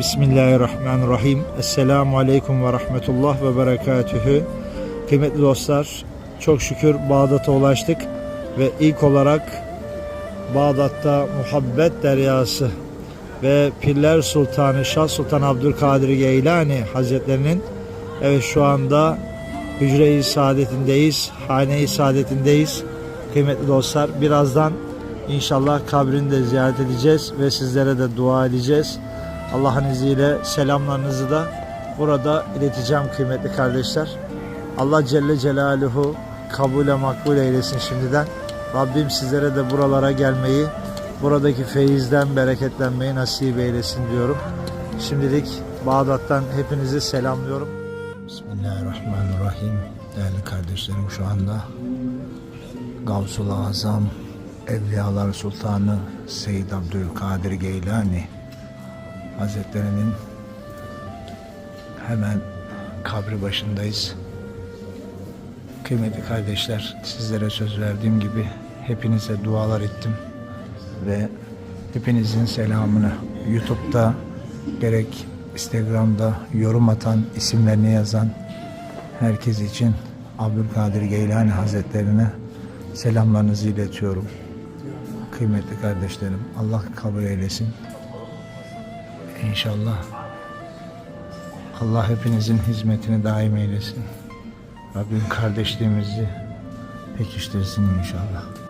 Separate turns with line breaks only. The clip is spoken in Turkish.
Bismillahirrahmanirrahim. Esselamu Aleyküm ve Rahmetullah ve Berekatühü. Kıymetli dostlar, çok şükür Bağdat'a ulaştık ve ilk olarak Bağdat'ta muhabbet deryası ve Piller Sultanı Şah Sultan Abdülkadir Geylani Hazretlerinin evet şu anda Hücre-i Saadet'indeyiz, Hane-i Saadet'indeyiz. Kıymetli dostlar, birazdan inşallah kabrini de ziyaret edeceğiz ve sizlere de dua edeceğiz. Allah'ın izniyle selamlarınızı da burada ileteceğim kıymetli kardeşler. Allah Celle Celaluhu kabule makbul eylesin şimdiden. Rabbim sizlere de buralara gelmeyi, buradaki feyizden bereketlenmeyi nasip eylesin diyorum. Şimdilik Bağdat'tan hepinizi selamlıyorum. Bismillahirrahmanirrahim. Değerli kardeşlerim şu anda Gavsul Azam Evliyalar Sultanı Seyyid Abdülkadir Geylani Hazretlerinin hemen kabri başındayız. Kıymetli kardeşler, sizlere söz verdiğim gibi hepinize dualar ettim ve hepinizin selamını YouTube'da gerek Instagram'da yorum atan, isimlerini yazan herkes için Abdülkadir Geylani Hazretlerine selamlarınızı iletiyorum. Kıymetli kardeşlerim, Allah kabul eylesin. İnşallah Allah hepinizin hizmetini daim eylesin. Rabbim kardeşliğimizi pekiştirsin inşallah.